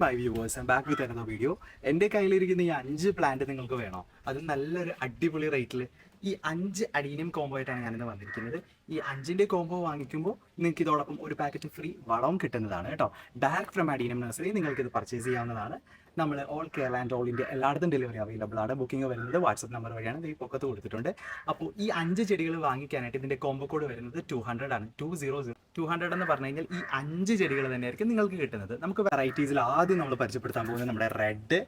By viewers back with എന്ന video എന്റെ കയ്യിലിരിക്കുന്ന ഈ അഞ്ച് പ്ലാന്റ് നിങ്ങൾക്ക് വേണോ? അത് നല്ലൊരു അടിപൊളി റേറ്റിൽ ഈ അഞ്ച് അഡീനിയം കോംബോ ആയിട്ടാണ് ഞാനിന്ന് വന്നിരിക്കുന്നത്. ഈ അഞ്ചിന്റെ കോംബോ വാങ്ങിക്കുമ്പോൾ നിങ്ങൾക്ക് ഇതോടൊപ്പം ഒരു പാക്കറ്റ് ഫ്രീ വളവും കിട്ടുന്നതാണ് കേട്ടോ. ഡയറക്റ്റ് ഫ്രം അഡീനിയം നഴ്സറി നിങ്ങൾക്ക് ഇത് പർച്ചേസ് ചെയ്യാവുന്നതാണ്. നമ്മൾ all Kerala and all India എല്ലായിടത്തും ഡെലിവറി അവൈലബിൾ ആണ്. ബുക്കിംഗ് വരുന്നത് വാട്സപ്പ് നമ്പർ വഴിയാണ്. ഈ പൊക്കത്ത് കൊടുത്തിട്ടുണ്ട്. അപ്പോൾ ഈ അഞ്ച് ചെടികൾ വാങ്ങിക്കാനായിട്ട് ഇതിന്റെ കോംബോ കോഡ് വരുന്നത് ടു ഹൺഡ്രഡ് ആണ്. Two zero zero two hundred എന്ന് പറഞ്ഞു കഴിഞ്ഞാൽ ഈ അഞ്ച് ചെടികൾ തന്നെയായിരിക്കും നിങ്ങൾക്ക് കിട്ടുന്നത്. നമുക്ക് വെറൈറ്റീസിൽ ആദ്യം നമ്മൾ പരിചയപ്പെടുത്താൻ പോകുന്നത് നമ്മുടെ റെഡ്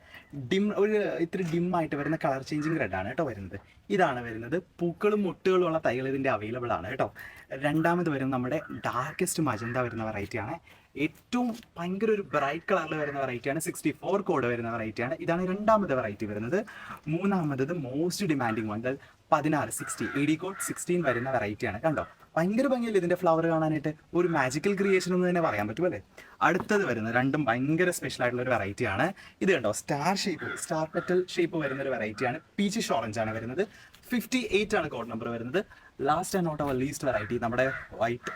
ഡിം ഒരു ഇത്തിരി ഡിം ആയിട്ട് വരുന്ന കളർ ചേഞ്ചിങ് റെഡ് ആണ് കേട്ടോ വരുന്നത്. ഇതാണ് വരുന്നത്. പൂക്കളും മുട്ടുകളും ഉള്ള തൈകൾ ഇതിന്റെ അവൈലബിൾ ആണ് കേട്ടോ. രണ്ടാമത് വരുന്നത് നമ്മുടെ ഡാർക്കസ്റ്റ് മജന്ത വരുന്ന വെറൈറ്റിയാണ് ഏറ്റവും ഭയങ്കര ഒരു ബ്രൈറ്റ് കളറിൽ വരുന്ന വെറൈറ്റിയാണ് സിക്സ്റ്റി ഫോർ കോഡ് വരുന്ന വെറൈറ്റിയാണ് ഇതാണ് രണ്ടാമത്തെ വെറൈറ്റി വരുന്നത്. മൂന്നാമത്തത് മോസ്റ്റ് ഡിമാൻഡിങ് വൺ പതിനാറ് sixty E D code sixteen വരുന്ന വെറൈറ്റിയാണ് കണ്ടോ? ഭയങ്കര ഭംഗിയല്ലേ ഇതിന്റെ ഫ്ലവർ കാണാനായിട്ട്? ഒരു മാജിക്കൽ ക്രിയേഷൻ എന്ന് തന്നെ പറയാൻ പറ്റും അല്ലേ? അടുത്തത് വരുന്ന രണ്ടും ഭയങ്കര സ്പെഷ്യൽ ആയിട്ടുള്ള ഒരു വെറൈറ്റി ആണ്. ഇത് കണ്ടോ? Star shape star petal shape വരുന്ന ഒരു വെറൈറ്റി ആണ്. പീച്ചിഷ് ഓറഞ്ച് ആണ് വരുന്നത്. ഫിഫ്റ്റി എയ്റ്റ് ആണ് കോഡ് നമ്പർ വരുന്നത്. Last and not our least variety നമ്മുടെ വൈറ്റ്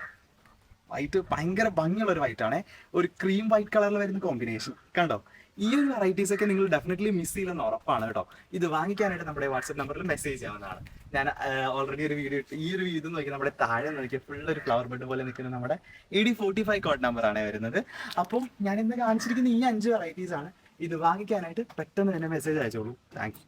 വൈറ്റ് ഭയങ്കര ഭംഗിയുള്ള ഒരു വൈറ്റ് ആണ്. ഒരു ക്രീം വൈറ്റ് കളറിൽ വരുന്ന കോമ്പിനേഷൻ കണ്ടോ? ഈ ഒരു വെറൈറ്റീസ് ഒക്കെ നിങ്ങൾ ഡെഫിനറ്റ്ലി മിസ് ചെയ്യില്ലെന്ന് ഉറപ്പാണ് കേട്ടോ. ഇത് വാങ്ങിക്കാനായിട്ട് നമ്മുടെ വാട്സ്ആപ്പ് നമ്പറിൽ മെസ്സേജ് ചെയ്യാവുന്നതാണ്. ഞാൻ ഓൾറെഡി ഒരു വീഡിയോ ഇട്ട് ഈ ഒരു വീഡിയോ നോക്കി നമ്മുടെ താഴെ നോക്കിയ ഫുൾ ഒരു ഫ്ലവർ ബെഡ് പോലെ നിൽക്കുന്ന നമ്മുടെ A D forty five code number ആണ് വരുന്നത്. അപ്പോൾ ഞാൻ ഇന്ന് കാണിച്ചിരിക്കുന്ന ഈ അഞ്ച് വെറൈറ്റീസ് ആണ്. ഇത് വാങ്ങിക്കാനായിട്ട് പെട്ടെന്ന് തന്നെ മെസ്സേജ് അയച്ചോളൂ. താങ്ക്